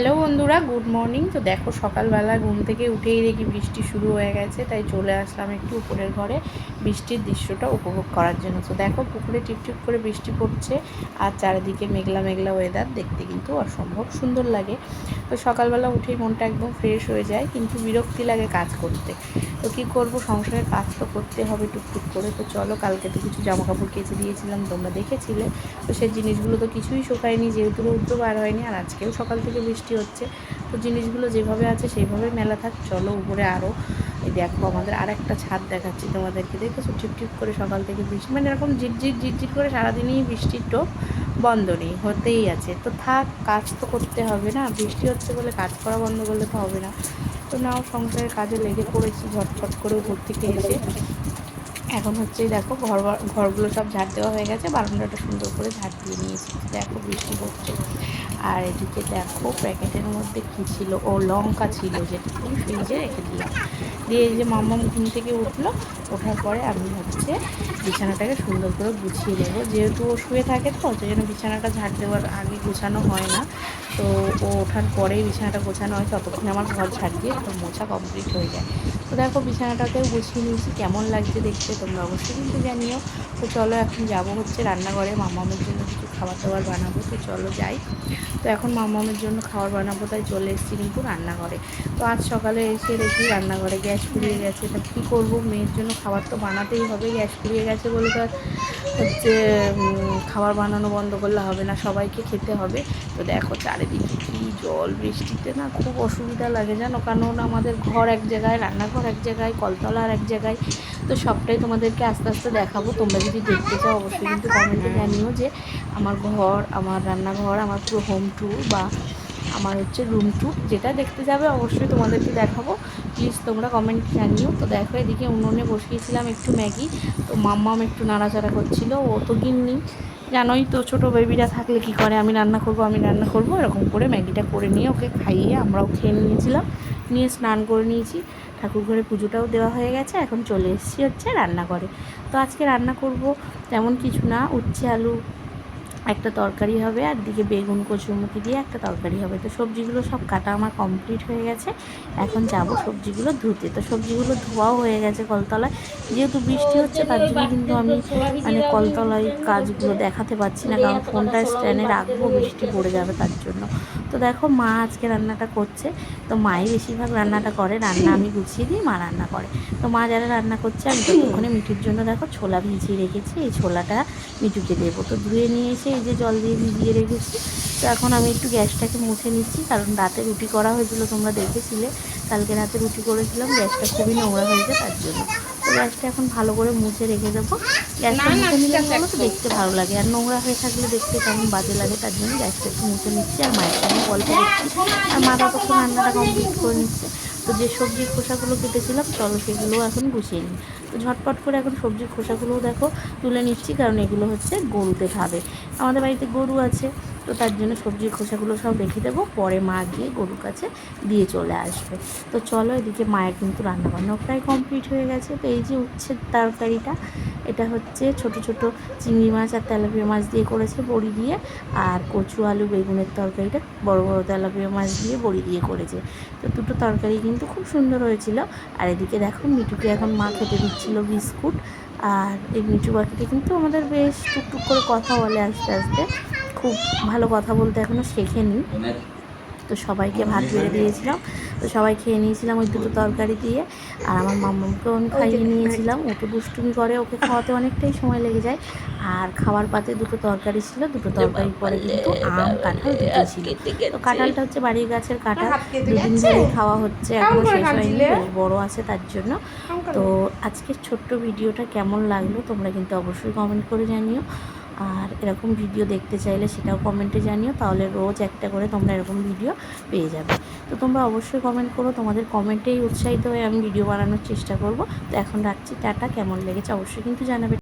Hello বন্ধুরা, good morning. তো দেখো, সকালবেলা ঘুম থেকে উঠেই দেখি বৃষ্টি শুরু হয়ে গেছে, তাই চলে আসলাম একটু উপরের ঘরে বৃষ্টির দৃশ্যটা উপভোগ করার জন্য। তো দেখো, পুকুরে টিপটিপ করে বৃষ্টি পড়ছে আর চারিদিকে মেঘলা মেঘলা ওয়েদার দেখতে কিন্তু অসম্ভব সুন্দর লাগে। তো সকালবেলা উঠেই মনটা একদম ফ্রেশ হয়ে যায়, কিন্তু বিরক্তি লাগে কাজ করতে। তো কী করব, সংসারের কাজ তো করতে হবে টুকটুক করে। তো চলো, কালকে তো কিছু জামা কাপড় কেচে দিয়েছিলাম, তোমরা দেখেছিলে। তো সেই জিনিসগুলো তো কিছুই শোকায়নি, যেহেতু রৌদ্র বার হয়নি, আর আজকেও সকাল থেকে বৃষ্টি হচ্ছে। তো জিনিসগুলো যেভাবে আছে সেইভাবে মেলা থাক। চলো উপরে আরও এই দেখো আমাদের আর একটা ছাদ দেখাচ্ছি তোমাদেরকে। দেখেছ? টিপ করে সকাল থেকে বৃষ্টি। মানে এরকম ঝিরঝির ঝিরঝির করে সারাদিনই বৃষ্টির টোপ বন্ধ নেই। হতেই আছে। তো থাক, কাজ তো করতে হবে না। বৃষ্টি হচ্ছে বলে কাজ করা বন্ধ করলে তো হবে না। তো নাও সংসারের কাজে লেগে পড়েছি ঝটফট করে উপর থেকে এসে। এখন হচ্ছে দেখো ঘর ঘরগুলো সব ঝাড় দেওয়া হয়ে গেছে, বারান্দাটা সুন্দর করে ঝাড় দিয়ে নিয়েছি। দেখো বৃষ্টি পড়ছে আর এদিকে দেখো প্যাকেটের মধ্যে কী ছিল? ও, লঙ্কা ছিল যেটা আমি ফ্রিজে রেখে দিলাম। দিয়ে যে মাম্মাম ঘুম থেকে উঠল, ওঠার পরে আমি হচ্ছে বিছানাটাকে সুন্দর করে গুছিয়ে দেবো যেহেতু ও শুয়ে থাকে তো, সেই জন্য বিছানাটা ঝাড় দেওয়ার আগে গোছানো হয় না। তো ও ওঠার পরেই বিছানাটা গোছানো হয়, ততক্ষণে আমার ঘর ঝাড় দিয়ে মোছা কমপ্লিট হয়ে যায়। তো দেখো বিছানাটাতেও গুছিয়ে নিয়েছি। কেমন লাগছে দেখতে তোমরা অবশ্যই কিন্তু জানিও। তো চলো এখন যাব হচ্ছে রান্নাঘরে মামামের জন্য কিছু খাবার দাবার বানাবো, তো চলো যাই। তো এখন মামামের জন্য খাবার বানাবো, তাই চলে এসেছি কিন্তু রান্নাঘরে। তো আজ সকালে এসে দেখি রান্নাঘরে গ্যাস ফুরিয়ে গেছে, তা কী করব? মেয়ের জন্য খাবার তো বানাতেই হবে, গ্যাস ফুরিয়ে গেছে বলে তো হচ্ছে খাবার বানানো বন্ধ করলে হবে না, সবাইকে খেতে হবে। তো দেখো চারিদিকে কী জল, বৃষ্টিতে না খুব অসুবিধা লাগে জানো, কারণ আমাদের ঘর এক জায়গায়, রান্নাঘর এক জায়গায় কলতলা আর এক জায়গায়। তো সবটাই তোমাদেরকে আস্তে আস্তে দেখাবো, তোমরা যদি দেখতে চাও, অবশ্যই কিন্তু কমেন্টে জানিও যে আমার ঘর, আমার রান্নাঘর, আমার পুরো হোম ট্যুর বা আমার হচ্ছে রুম ট্যুর যেটা দেখতে যাবে অবশ্যই তোমাদেরকে দেখাবো। প্লিজ তোমরা কমেন্ট জানিও। তো দেখো, এদিকে উনুনে বসিয়েছিলাম একটু ম্যাগি। তো মাম্মাম একটু নাড়াচাড়া করছিল। ও তো গিন্নি। জানোই তো ছোটো বেবিরা থাকলে কি করে? আমি রান্না করব, আমি রান্না করব। এরকম করে ম্যাগিটা করে নিয়ে ওকে খাইয়ে আমরাও খেয়ে নিয়েছিলাম। নিয়ে স্নান করে নিয়েছি। ঠাকুর ঘরে পুজোটাও দেওয়া হয়ে গেছে। এখন চলে এসেছি হচ্ছে রান্নাঘরে। তো আজকে রান্না করব তেমন কিছু না। উচ্ছে আলু একটা তরকারি হবে, আর দিকে বেগুন, কচুরমুখি দিয়ে একটা তরকারি হবে। তো সবজিগুলো সব কাটা আমার কমপ্লিট হয়ে গেছে। এখন যাব সবজিগুলো ধুতে। তো সবজিগুলো ধোয়াও হয়ে গেছে কলতলায়। যেহেতু বৃষ্টি হচ্ছে, তার জন্য কিন্তু আমি মানে কলতলায় কাজগুলো দেখাতে পাচ্ছি না, কারণ ফোনটা স্ট্যান্ডে রাখব, বৃষ্টি পড়ে যাবে তার জন্য। তো দেখো মা আজকে রান্নাটা করছে। তো মাই বেশিরভাগ রান্নাটা করে, রান্না আমি গুছিয়ে দিই, মা রান্না করে। তো মা যারা রান্না করছে, আমি ততক্ষণে মিঠুর জন্য দেখো ছোলা ভিজিয়ে রেখেছি, এই ছোলাটা মিঠুকে দেবো। তো ধুয়ে নিয়ে এসে এই যে জল দিয়ে ভিজিয়ে রেখেছি। তো এখন আমি একটু গ্যাসটাকে মুছে নিচ্ছি কারণ রাতে রুটি করা হয়েছিল তোমরা দেখেছিলে। কালকে রাতে রুটি করেছিলাম গ্যাসটা খুবই নোংরা হয়েছে তার জন্য। তো গ্যাসটা এখন ভালো করে মুছে রেখে দেবো। গ্যাসটা মুছে নিলে বলো তো দেখতে ভালো লাগে। আর নোংরা হয়ে থাকলে দেখতে কেমন বাজে লাগে তার জন্য গ্যাসটা একটু মুছে নিচ্ছি। আর মায়ের সঙ্গে গল্প করছি। আর মা ততক্ষণ রান্নাটা কমপ্লিট করে নিচ্ছে। তো যে সবজির খোসাগুলো কেটেছিলাম, চলো সেগুলোও এখন গুছিয়ে নিই। তো ঝটপট করে এখন সবজির খোসাগুলোও দেখো তুলে নিচ্ছি, কারণ এগুলো হচ্ছে গরুতে খাবে। আমাদের বাড়িতে গরু আছে তো তার জন্য সবজির খোসাগুলো সব রেখে দেবো। পরে মা গিয়ে গরুর কাছে দিয়ে চলে আসবে। তো চলো এদিকে মায়ের কিন্তু রান্নাবান্নাও প্রায় কমপ্লিট হয়ে গেছে। তো এই যে উচ্ছে তরকারিটা, এটা হচ্ছে ছোট ছোট চিংড়ি মাছ আর তেলাপিয়া মাছ দিয়ে করেছে বড়ি দিয়ে। আর কচু, আলু, বেগুনের তরকারিটা বড় বড় তেলাপিয়া মাছ দিয়ে বড়ি দিয়ে করেছে। তো দুটো তরকারি কিন্তু খুব সুন্দর হয়েছিল। আর এদিকে দেখো মিঠুকে এখন মা খেতে দিচ্ছিল বিস্কুট। আর এই মিঠু পাখিটা কিন্তু আমাদের বেশ টুকটুক করে কথা বলে আস্তে আস্তে। খুব ভালো কথা বলতে এখনও শেখেনি। তো সবাইকে ভাত বেড়ে দিয়েছিলাম। তো সবাই খেয়ে নিয়েছিলাম ওই দুটো তরকারি দিয়ে। আর আমার মাম্মাকেও আমি খাইয়ে নিয়েছিলাম। ও তো দুষ্টুমি করে, ওকে খাওয়াতে অনেকটাই সময় লেগে যায়। আর খাওয়ার পাতে দুটো তরকারি ছিল, দুটো তরকারি পরে কিন্তু আম, কাঁঠাল দুটো ছিল। তো কাঁঠালটা হচ্ছে বাড়ির গাছের কাঁঠাল। দুদিন ধরে খাওয়া হচ্ছে এখনও শেষ হয়নি, বেশ বড়ো আছে তার জন্য। তো আজকের ছোট্ট ভিডিওটা কেমন লাগল তোমরা কিন্তু অবশ্যই কমেন্ট করে জানিও। আর এরকম ভিডিও দেখতে চাইলে সেটাও কমেন্টে জানিও, তাহলে রোজ একটা করে তোমরা এরকম ভিডিও পেয়ে যাবে। তো তোমরা অবশ্যই কমেন্ট করো, তোমাদের কমেন্টেই উৎসাহিত হয়ে আমি ভিডিও বানানোর চেষ্টা করব। তো এখন রাখছি, টাটা, কেমন লেগেছে অবশ্যই কিন্তু জানাবে।